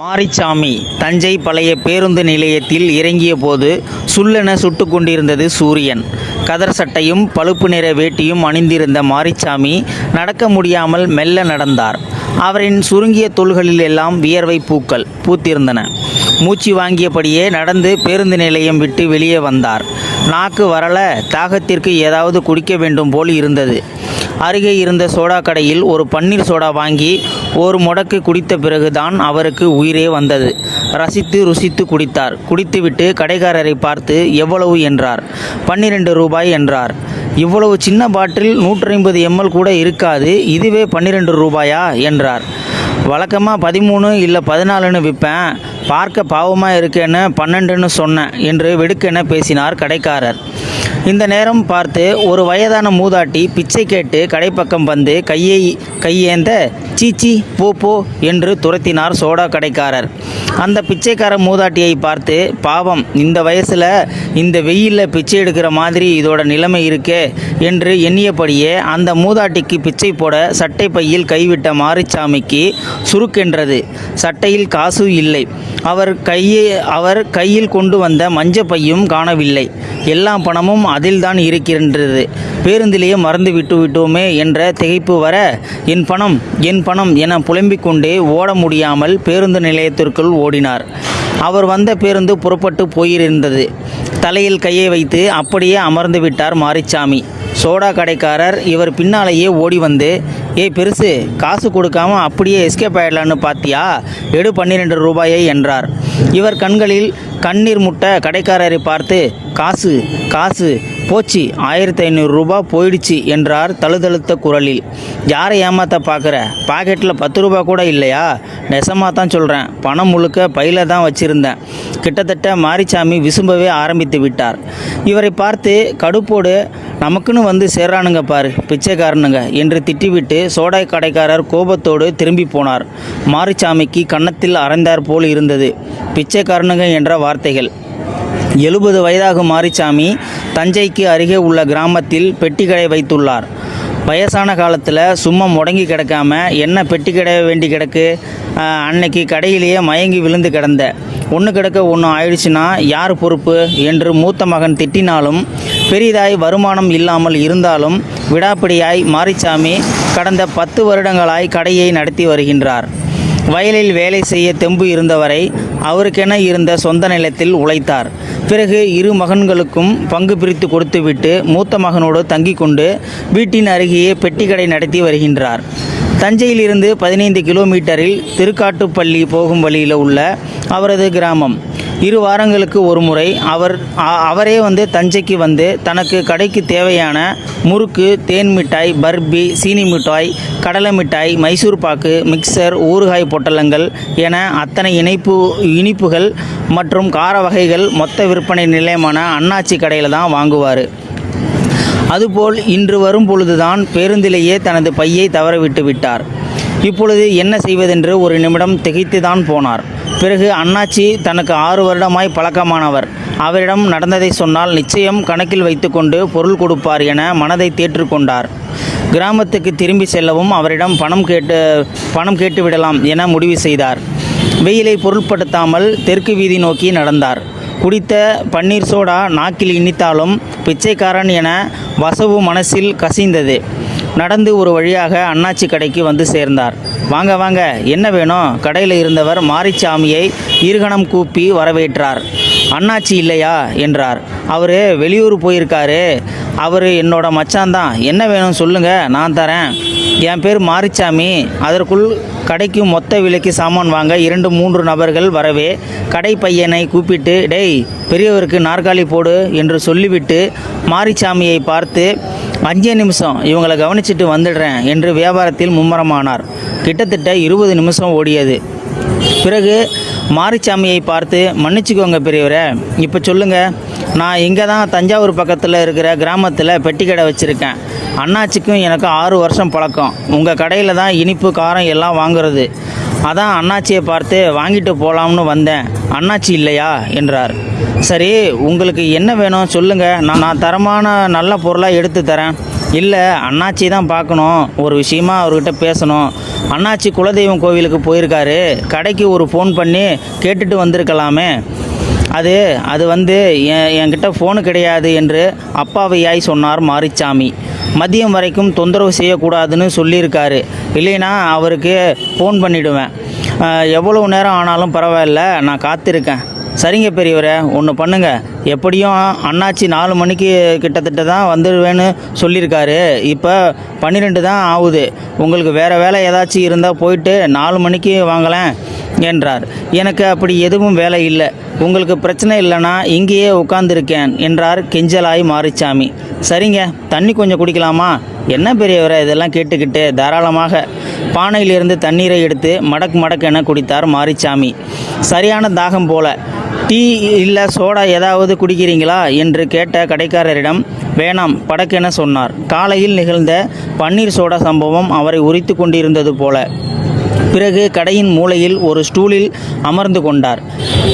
மாரிச்சாமி தஞ்சை பழைய பேருந்து நிலையத்தில் இறங்கியபோது சுள்ளென சுட்டு கொண்டிருந்தது சூரியன். கதர் சட்டையும் பழுப்பு நிற வேட்டியும் அணிந்திருந்த மாரிச்சாமி நடக்க முடியாமல் மெல்ல நடந்தார். அவரின் சுருங்கிய தோள்களில் எல்லாம் வியர்வை பூக்கள் பூத்திருந்தன. மூச்சு வாங்கியபடியே நடந்து பேருந்து நிலையம் விட்டு வெளியே வந்தார். நாக்கு வரல தாகத்திற்கு ஏதாவது குடிக்க வேண்டும் போல் இருந்தது. அருகே இருந்த சோடா கடையில் ஒரு பன்னீர் சோடா வாங்கி ஒரு முடக்கு குடித்த பிறகுதான் அவருக்கு உயிரே வந்தது. ரசித்து ருசித்து குடித்தார். குடித்துவிட்டு கடைக்காரரை பார்த்து எவ்வளவு? என்றார். பன்னிரெண்டு ரூபாய் என்றார். இவ்வளவு சின்ன பாட்டில் நூற்றி ஐம்பது எம்எல் கூட இருக்காது. இதுவே பன்னிரெண்டு ரூபாயா? என்றார். வழக்கமாக பதிமூணு இல்லை பதினாலுன்னு விற்பேன் பார்க்க பாவமாக இருக்கேன்னு பன்னெண்டுன்னு சொன்னேன் என்று வெடுக்கென பேசினார் கடைக்காரர். இந்த நேரம் பார்த்து ஒரு வயதான மூதாட்டி பிச்சை கேட்டு கடைப்பக்கம் வந்து கையை கையேந்த சீச்சி போ போ என்று துரத்தினார் சோடா கடைக்காரர். அந்த பிச்சைக்கார மூதாட்டியை பார்த்து பாவம் இந்த வயசில் இந்த வெயிலில் பிச்சை எடுக்கிற மாதிரி இதோட நிலைமை இருக்கே என்று எண்ணியபடியே அந்த மூதாட்டிக்கு பிச்சை போட சட்டை பையில் கைவிட்ட மாரிச்சாமிக்கு சுருக்கென்றது. சட்டையில் காசு இல்லை. அவர் கையை அவர் கையில் கொண்டு வந்த மஞ்ச பையும் காணவில்லை. எல்லா பணமும் அதில்தான் இருக்கின்றது. பேருந்திலேயே மறந்து விட்டு விட்டோமே என்ற திகைப்பு வர என் பணம் என் பணம் பணம் என புலம்பிக் கொண்டே ஓட முடியாமல் பேருந்து நிலையத்திற்குள் ஓடினார். அவர் வந்த பேருந்து புறப்பட்டு போயிருந்தது. தலையில் கையை வைத்து அப்படியே அமர்ந்து விட்டார் மாரிச்சாமி. சோடா கடைக்காரர் இவர் பின்னாலேயே ஓடி வந்து ஏய் பெருசு காசு கொடுக்காம அப்படியே எஸ்கேப் ஆயிடலான்னு பார்த்தியா எடு பன்னிரெண்டு ரூபாயை என்றார். இவர் கண்களில் கண்ணீர் முட்ட கடைக்காரரை பார்த்து காசு காசு போச்சு. ஆயிரத்தி ஐநூறு ரூபாய் போயிடுச்சு என்றார் தழுதழுத்த குரலில். யாரை ஏமாத்த பார்க்குற பாக்கெட்டில் பத்து ரூபா கூட இல்லையா? நெசமாக தான் சொல்கிறேன் பணம் முழுக்க பையில தான் வச்சுருந்தேன். கிட்டத்தட்ட மாரிச்சாமி விசும்பவே ஆரம்பித்து விட்டார். இவரை பார்த்து கடுப்போடு நமக்குன்னு வந்து சேர்றானுங்க பாரு பிச்சைக்காரனுங்க என்று திட்டிவிட்டு சோடா கடைக்காரர் கோபத்தோடு திரும்பி போனார். மாரிச்சாமிக்கு கன்னத்தில் அரைந்தார் போல் இருந்தது. பிச்சைக்காரனுங்க என்ற வார்த்தைகள். எழுபது வயதாகும் மாரிச்சாமி தஞ்சைக்கு அருகே உள்ள கிராமத்தில் பெட்டிக்கடை வைத்துள்ளார். வயசான காலத்தில் சும்மா முடங்கி கிடக்காம என்ன பெட்டி கடை வேண்டி கிடக்கு? அன்னைக்கு கடையிலேயே மயங்கி விழுந்து கிடந்த. ஒன்று கிடக்க ஒன்று ஆயிடுச்சுன்னா யார் பொறுப்பு? என்று மூத்த மகன் திட்டினாலும் பெரிதாய் வருமானம் இல்லாமல் இருந்தாலும் விடாப்பிடியாய் மாரிச்சாமி கடந்த பத்து வருடங்களாய் கடையை நடத்தி வருகின்றார். வயலில் வேலை செய்ய தெம்பு இருந்தவரை அவருக்கென இருந்த சொந்த நிலத்தில் உழைத்தார். பிறகு இரு மகன்களுக்கும் பங்கு பிரித்து கொடுத்துவிட்டு மூத்த மகனோடு தங்கிக் கொண்டு வீட்டின் அருகேயே பெட்டிக்கடை நடத்தி வருகின்றார். தஞ்சையிலிருந்து பதினைந்து கிலோமீட்டரில் திருக்காட்டுப்பள்ளி போகும் வழியில் உள்ள அவரது கிராமம். இரு வாரங்களுக்கு ஒரு முறை அவர் அவரே வந்து தஞ்சைக்கு வந்து தனக்கு கடைக்கு தேவையான முறுக்கு தேன் மிட்டாய் பர்பி சீனி மிட்டாய் கடலை மிட்டாய் மைசூர் பாக்கு மிக்சர் ஊறுகாய் பொட்டலங்கள் என அத்தனை இனிப்பு இனிப்புகள் மற்றும் கார வகைகள் மொத்த விற்பனை நிலையமான அண்ணாச்சி கடையில் தான் வாங்குவார். அதுபோல் இன்று வரும் பொழுதுதான் பேருந்திலேயே தனது பையை தவறவிட்டு விட்டார். இப்பொழுது என்ன செய்வதென்று ஒரு நிமிடம் திகைத்துதான் போனார். பிறகு அண்ணாச்சி தனக்கு ஆறு வருடமாய் பழக்கமானவர். அவரிடம் நடந்ததை சொன்னால் நிச்சயம் கணக்கில் வைத்துக்கொண்டு பொருள் கொடுப்பார் என மனதை தேற்றுக்கொண்டார். கிராமத்துக்கு திரும்பி செல்லவும் அவரிடம் பணம் கேட்டு பணம் கேட்டுவிடலாம் என முடிவு செய்தார். வெயிலை பொருட்படுத்தாமல் தெற்கு வீதி நோக்கி நடந்தார். குடித்த பன்னீர் சோடா நாக்கில் இனித்தாலும் பிச்சைக்காரன் என வசவு மனசில் கசிந்தது. நடந்து ஒரு வழியாக அண்ணாச்சி கடைக்கு வந்து சேர்ந்தார். வாங்க வாங்க என்ன வேணும்? கடையில் இருந்தவர் மாரிச்சாமியை இருகணம் கூப்பி வரவேற்றார். அண்ணாச்சி இல்லையா? என்றார். அவர் வெளியூர் போயிருக்காரு. அவர் என்னோட மச்சான் தான் என்ன வேணும் சொல்லுங்க நான் தரேன். என் பேர் மாரிச்சாமி. அதற்குள் கடைக்கு மொத்த விலைக்கு சாமான் வாங்க இரண்டு மூன்று நபர்கள் வரவே கடை பையனை கூப்பிட்டு டேய் பெரியவருக்கு நாற்காலி போடு என்று சொல்லிவிட்டு மாரிச்சாமியை பார்த்து அஞ்சே நிமிஷம். இவங்களை கவனிச்சிட்டு வந்துடுறேன் என்று வியாபாரத்தில் மும்முரமானார். கிட்டத்தட்ட இருபது நிமிஷம் ஓடியது. பிறகு மாரிச்சாமியை பார்த்து மன்னிச்சுக்கோங்க பெரியவரே இப்போ சொல்லுங்கள் நான் இங்கே தான் தஞ்சாவூர் பக்கத்தில் இருக்கிற கிராமத்தில் பெட்டி கடை வச்சுருக்கேன். அண்ணாச்சிக்கும் எனக்கு ஆறு வருஷம் பழக்கம். உங்கள் கடையில் தான் இனிப்பு காரம் எல்லாம் வாங்குறது. அதான் அண்ணாச்சியை பார்த்து வாங்கிட்டு போகலாம்னு வந்தேன். அண்ணாச்சி இல்லையா? என்றார். சரி உங்களுக்கு என்ன வேணும் சொல்லுங்கள் நான் நான் தரமான நல்ல பொருளாக எடுத்து தரேன். இல்லை அண்ணாச்சி தான் பார்க்கணும். ஒரு விஷயமா அவர்கிட்ட பேசணும். அண்ணாச்சி குலதெய்வம் கோவிலுக்கு போயிருக்காரு. கடைக்கு ஒரு ஃபோன் பண்ணி கேட்டுட்டு வந்திருக்கலாமே. அது அது வந்து என் என்கிட்ட ஃபோனு கிடையாது என்று அப்பாவையாய் சொன்னார் மாரிச்சாமி. மதியம் வரைக்கும் தொந்தரவு செய்யக்கூடாதுன்னு சொல்லியிருக்காரு. இல்லைன்னா அவருக்கு ஃபோன் பண்ணிவிடுவேன் எவ்வளோ நேரம் ஆனாலும் பரவாயில்ல நான் காத்திருக்கேன். சரிங்க பெரியவரே ஒன்று பண்ணுங்க. எப்படியும் அண்ணாச்சி நாலு மணிக்கு கிட்டத்தட்ட தான் வந்துடுவேன்னு சொல்லியிருக்காரு. இப்போ பன்னிரெண்டு தான் ஆகுது. உங்களுக்கு வேறு வேலை ஏதாச்சும் இருந்தால் போயிட்டு நாலு மணிக்கு வாங்கலேன் என்றார். எனக்கு அப்படி எதுவும் வேலை இல்லை. உங்களுக்கு பிரச்சனை இல்லைன்னா இங்கேயே உட்காந்துருக்கேன் என்றார் கெஞ்சலாய் மாரிச்சாமி. சரிங்க தண்ணி கொஞ்சம் குடிக்கலாமா? என்ன பெரியவரை இதெல்லாம் கேட்டுக்கிட்டு தாராளமாக. பானையிலிருந்து தண்ணீரை எடுத்து மடக் மடக் என குடித்தார் மாரிச்சாமி. சரியான தாகம் போல. டீ இல்லை சோடா ஏதாவது குடிக்கிறீங்களா? என்று கேட்ட கடைக்காரரிடம் வேணாம் படக்கென சொன்னார். காலையில் நிகழ்ந்த பன்னீர் சோடா சம்பவம் அவரை உரித்து கொண்டிருந்தது போல. பிறகு கடையின் மூலையில் ஒரு ஸ்டூலில் அமர்ந்து கொண்டார்.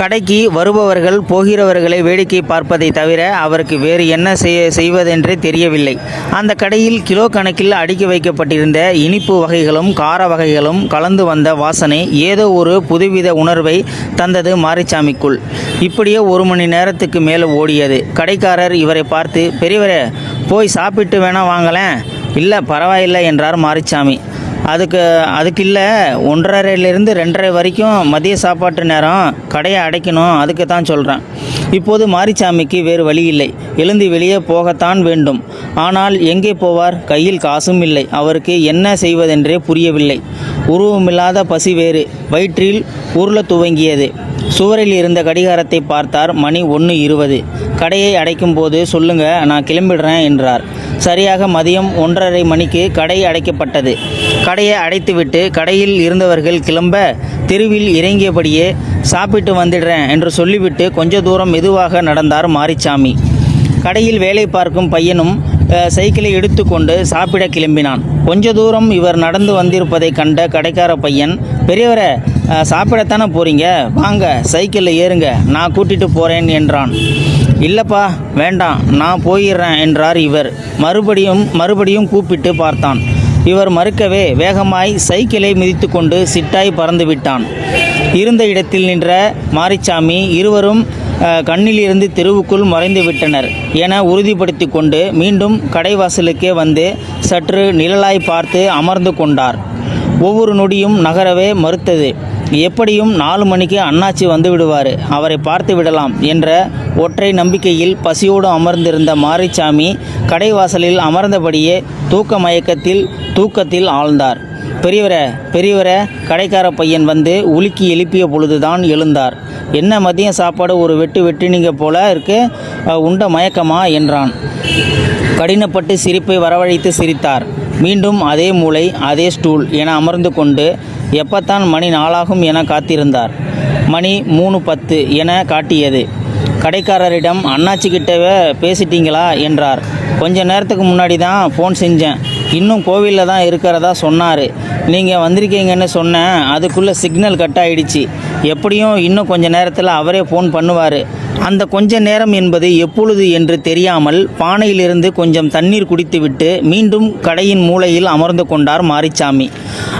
கடைக்கு வருபவர்கள் போகிறவர்களை வேடிக்கை பார்ப்பதை தவிர அவருக்கு வேறு என்ன செய்ய செய்வதென்றே தெரியவில்லை. அந்த கடையில் கிலோ கணக்கில் அடுக்கி வைக்கப்பட்டிருந்த இனிப்பு வகைகளும் கார வகைகளும் கலந்து வந்த வாசனை ஏதோ ஒரு புதுவித உணர்வை தந்தது மாரிச்சாமிக்குள். இப்படியே ஒரு மணி நேரத்துக்கு மேலே ஓடியது. கடைக்காரர் இவரை பார்த்து பெரியவரே போய் சாப்பிட்டு வேணா வாங்கலேன் இல்லை பரவாயில்லை என்றார் மாரிச்சாமி. அதுக்கு அதுக்கு இல்லை ஒன்றரைலேருந்து ரெண்டரை வரைக்கும் மதிய சாப்பாட்டு நேரம் கடையை அடைக்கணும் அதுக்கு தான் சொல்கிறேன் இப்போது மாரிச்சாமிக்கு வேறு வழி இல்லை. எழுந்து வெளியே போகத்தான் வேண்டும். ஆனால் எங்கே போவார்? கையில் காசும் இல்லை. அவருக்கு என்ன செய்வதென்றே புரியவில்லை. உருவமில்லாத பசி வேறு. வயிற்றில் உருள துவங்கியது. சுவரில் இருந்த கடிகாரத்தை பார்த்தார் மணி ஒன்று இருபது. கடையை அடைக்கும் போது சொல்லுங்க நான் கிளம்பிடுறேன் என்றார். சரியாக மதியம் ஒன்றரை மணிக்கு கடை அடைக்கப்பட்டது. கடையை அடைத்துவிட்டு கடையில் இருந்தவர்கள் கிளம்ப தெருவில் இறங்கியபடியே சாப்பிட்டு வந்துடுறேன் என்று சொல்லிவிட்டு கொஞ்ச தூரம் மெதுவாக நடந்தார் மாரிச்சாமி. கடையில் வேலை பார்க்கும் பையனும் சைக்கிளை எடுத்துக்கொண்டு சாப்பிட கிளம்பினான். கொஞ்ச தூரம் இவர் நடந்து வந்திருப்பதை கண்ட கடைக்கார பையன் பெரியவரை சாப்பிடத்தானே போறீங்க? வாங்க சைக்கிளில் ஏறுங்க நான் கூட்டிட்டு போறேன் என்றான். இல்லப்பா வேண்டாம் நான் போயிடுறேன் என்றார் இவர். மறுபடியும் மறுபடியும் கூப்பிட்டு பார்த்தான். இவர் மறுக்கவே வேகமாய் சைக்கிளை மிதித்துக்கொண்டு சிட்டாய் பறந்து விட்டான். இருந்த இடத்தில் நின்ற மாரிச்சாமி இருவரும் கண்ணிலிருந்து தெருவுக்குள் மறைந்து விட்டனர் என உறுதிப்படுத்தி கொண்டு மீண்டும் கடைவாசலுக்கே வந்து சற்று நிழலாய் பார்த்து அமர்ந்து கொண்டார். ஒவ்வொரு நொடியும் நகரவே மறுத்தது. எப்படியும் நாலு மணிக்கு அண்ணாச்சி வந்து விடுவார். அவரை பார்த்து விடலாம் என்ற ஒற்றை நம்பிக்கையில் பசியோடு அமர்ந்திருந்த மாரிச்சாமி கடைவாசலில் அமர்ந்தபடியே தூக்க மயக்கத்தில் தூக்கத்தில் ஆழ்ந்தார். பெரியவரே பெரியவரே கடைக்கார பையன் வந்து உலுக்கி எழுப்பிய பொழுதுதான் எழுந்தார். என்ன மதியம் சாப்பாடு? ஒரு வெட்டு வெட்டினீங்க போல இருக்கு. உண்ட மயக்கமா? என்றான். கடினப்பட்டு சிரிப்பை வரவழைத்து சிரித்தார். மீண்டும் அதே மூளை அதே ஸ்டூல் என அமர்ந்து கொண்டு எப்பத்தான் மணி நாளாகும் என காத்திருந்தார். மணி மூணு பத்து என காட்டியது. கடைக்காரரிடம் அண்ணாச்சி கிட்டவே பேசிட்டீங்களா? என்றார். கொஞ்ச நேரத்துக்கு முன்னாடி தான் ஃபோன் செஞ்சேன். இன்னும் கோவிலில் தான் இருக்கிறதா சொன்னார். நீங்கள் வந்திருக்கீங்கன்னு சொன்னேன். அதுக்குள்ளே சிக்னல் கட் ஆகிடுச்சு எப்படியும் இன்னும் கொஞ்ச நேரத்தில் அவரே ஃபோன் பண்ணுவார். அந்த கொஞ்ச நேரம் என்பது எப்பொழுது என்று தெரியாமல் பானையிலிருந்து கொஞ்சம் தண்ணீர் குடித்துவிட்டு மீண்டும் கடையின் மூலையில் அமர்ந்து கொண்டார் மாரிச்சாமி.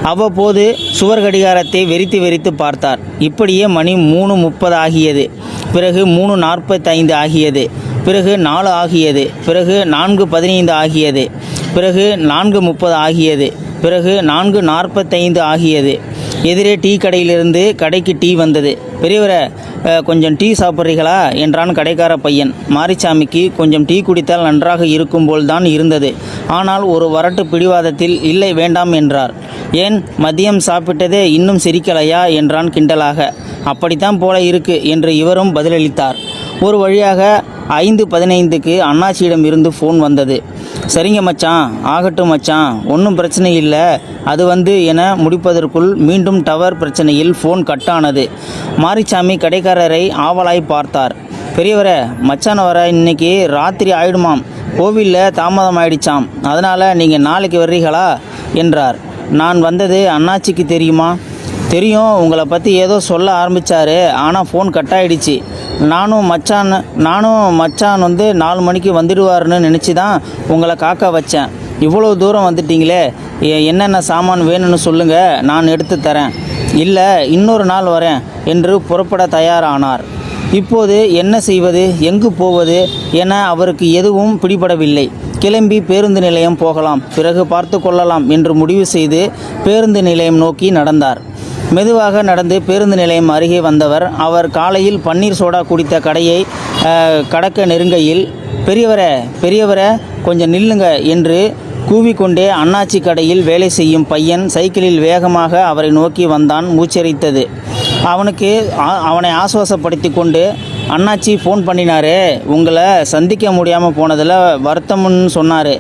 அவ்வப்போது சுவர் கடிகாரத்தை வெறித்து வெறித்து பார்த்தார். இப்படியே மணி மூணு முப்பது ஆகியது. பிறகு மூணு நாற்பத்தைந்து ஆகியது. பிறகு நாலு ஆகியது. பிறகு நான்கு பதினைந்து ஆகியது. பிறகு நான்கு முப்பது ஆகியது. பிறகு நான்கு நாற்பத்தைந்து ஆகியது. எதிரே டீ கடையிலிருந்து கடைக்கு டீ வந்தது. பெரியவரே கொஞ்சம் டீ சாப்பிட்றீங்களா என்றான் கடைக்கார பையன். மாரிச்சாமிக்கு கொஞ்சம் டீ குடித்தால் நன்றாக இருக்கும் போல் தான் இருந்தது. ஆனால் ஒரு வரட்டு பிடிவாதத்தில் இல்லை வேண்டாம் என்றார். ஏன்? மதியம் சாப்பிட்டதே இன்னும் சிரிக்கலையா? என்றான் கிண்டலாக. அப்படித்தான் போல இருக்கு என்று இவரும் பதிலளித்தார். ஒரு வழியாக ஐந்து பதினைந்துக்கு அண்ணாச்சியிடம் இருந்து ஃபோன் வந்தது. சரிங்க மச்சான் ஆகட்டும் மச்சான் ஒன்றும் பிரச்சனை இல்லை. அது வந்து என முடிப்பதற்குள் மீண்டும் டவர் பிரச்சனையில் ஃபோன் கட்டானது மாரிச்சாமி கடைக்காரரை ஆவலாய் பார்த்தார். பெரியவரே மச்சான் வர இன்னைக்கு ராத்திரி ஆயிடுமாம். கோவிலில் தாமதம் ஆயிடுச்சாம். அதனால் நீங்கள் நாளைக்கு வர்றீங்களா என்றார். நான் வந்தது அண்ணாச்சிக்கு தெரியுமா? தெரியும் உங்களை பற்றி ஏதோ சொல்ல ஆரம்பித்தார் ஆனால் ஃபோன் கட் ஆகிடுச்சு நானும் மச்சான் நானும் மச்சான் வந்து நாலு மணிக்கு வந்துடுவாருன்னு நினச்சி தான் உங்களை காக்க வச்சேன். இவ்வளோ தூரம் வந்துட்டீங்களே. என்னென்ன சாமான் வேணும்னு சொல்லுங்கள் நான் எடுத்து தரேன். இல்லை இன்னொரு நாள் வரேன் என்று புறப்பட தயாரானார். இப்போது என்ன செய்வது? எங்கு போவது? என அவருக்கு எதுவும் பிடிபடவில்லை. கிளம்பி பேருந்து நிலையம் போகலாம். பிறகு பார்த்து கொள்ளலாம் என்று முடிவு செய்து பேருந்து நிலையம் நோக்கி நடந்தார். மெதுவாக நடந்து பேருந்து நிலையம் அருகே வந்தவர் அவர் காலையில் பன்னீர் சோடா குடித்த கடையை கடக்க நெருங்கையில் பெரியவரே பெரியவரே கொஞ்சம் நில்லுங்க என்று கூவிக்கொண்டே அண்ணாச்சி கடையில் வேலை செய்யும் பையன் சைக்கிளில் வேகமாக அவரை நோக்கி வந்தான் மூச்சரித்தது. அவனுக்கு அவனை ஆசுவாசப்படுத்தி கொண்டு அண்ணாச்சி ஃபோன் பண்ணினாரு உங்களை சந்திக்க முடியாமல் போனதில் வருத்தம்னு சொன்னார்.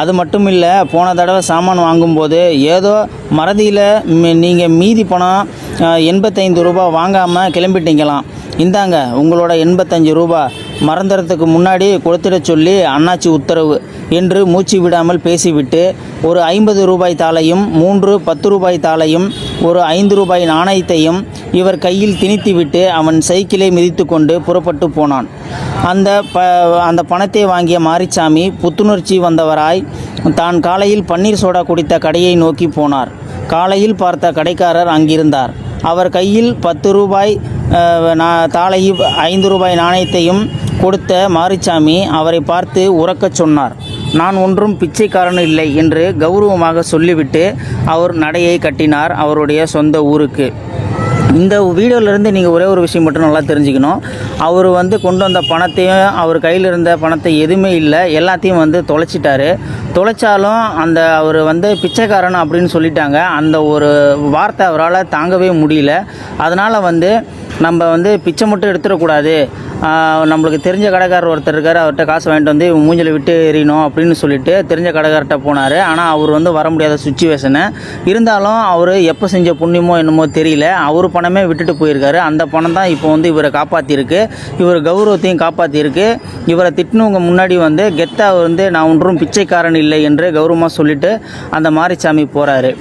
அது மட்டும் இல்லை போன தடவை சாமான் வாங்கும்போது ஏதோ மறதியில் நீங்கள் மீதி பணம் எண்பத்தைந்து ரூபா வாங்காமல் கிளம்பிட்டீங்களாம். இந்தாங்க உங்களோட எண்பத்தஞ்சு ரூபா. மறந்துறதுக்கு முன்னாடி கொடுத்துட சொல்லி அண்ணாச்சி உத்தரவு என்று மூச்சு விடாமல் பேசிவிட்டு ஒரு ஐம்பது ரூபாய் தாளையும் மூன்று பத்து ரூபாய் தாளையும் ஒரு ஐந்து ரூபாய் நாணயத்தையும் இவர் கையில் திணித்துவிட்டு அவன் சைக்கிளை மிதித்து கொண்டு புறப்பட்டு போனான். அந்த ப அந்த பணத்தை வாங்கிய மாரிச்சாமி புத்துணர்ச்சி வந்தவராய் தான் காலையில் பன்னீர் சோடா குடித்த கடையை நோக்கி போனார். காலையில் பார்த்த கடைக்காரர் அங்கிருந்தார். அவர் கையில் பத்து ரூபாய் அஹ், ஐந்து ரூபாய் நாணயத்தையும் கொடுத்த மாரிச்சாமி அவரை பார்த்து உறக்கச் சொன்னார். நான் ஒன்றும் பிச்சைக்காரன் இல்லை என்று கௌரவமாக சொல்லிவிட்டு அவர் நடையை கட்டினார் அவருடைய சொந்த ஊருக்கு. இந்த வீடியோலேருந்து நீங்கள் ஒரே ஒரு விஷயம் மட்டும் நல்லா தெரிஞ்சுக்கணும். அவர் வந்து கொண்டு வந்த பணத்தையும் அவர் கையில் இருந்த பணத்தை எதுவுமே இல்லை. எல்லாத்தையும் வந்து தொலைச்சிட்டாரு. தொலைச்சாலும் அந்த அவர் வந்து பிச்சைக்காரன் அப்படின்னு சொல்லிட்டாங்க. அந்த ஒரு வார்த்தை அவரால் தாங்கவே முடியல. அதனால் வந்து நம்ம வந்து பிச்சை மட்டும் எடுத்துடக்கூடாது. நம்மளுக்கு தெரிஞ்ச கடைக்காரர் ஒருத்தர் இருக்கார் அவர்கிட்ட காசு வாங்கிட்டு வந்து இவன் மூஞ்சில விட்டு எறியணும் அப்படின்னு சொல்லிட்டு தெரிஞ்ச கடைக்கார்ட்ட போனார். ஆனால் அவர் வந்து வர முடியாத சுச்சுவேஷனு இருந்தாலும் அவர் எப்போ செஞ்ச புண்ணியமோ என்னமோ தெரியல. அவர் பணமே விட்டுட்டு போயிருக்காரு. அந்த பணம் தான் இப்போ வந்து இவரை காப்பாற்றிருக்கு இவர் கௌரவத்தையும் காப்பாற்றிருக்கு இவரை திட்டினவங்க முன்னாடி வந்து கெத்தா வந்து நான் ஒன்றும் பிச்சைக்காரன் இல்லை என்று கௌரவமாக சொல்லிட்டு அந்த மாரிசாமி போகிறாரு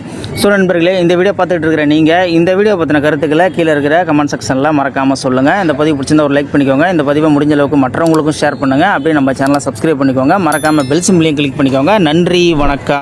ஸோ நண்பர்களே இந்த வீடியோ பார்த்துட்டு இருக்கிற நீங்கள் இந்த வீடியோ பற்றின கருத்துக்களை கீழே இருக்கிற கமெண்ட் செக்ஷனில் மறக்காமல் சொல்லுங்கள் இந்த பதிவு பிடிச்சிருந்தா ஒரு லைக் பண்ணிக்கோங்க. இந்த பதிவை முடிஞ்ச அளவுக்கு மற்றவங்களுக்கும் ஷேர் பண்ணுங்கள் அப்படியே நம்ம சேனலை சப்ஸ்கிரைப் பண்ணிக்கோங்க. மறக்காமல் பெல் சிம்லையும் கிளிக் பண்ணிக்கோங்க. நன்றி வணக்கம்.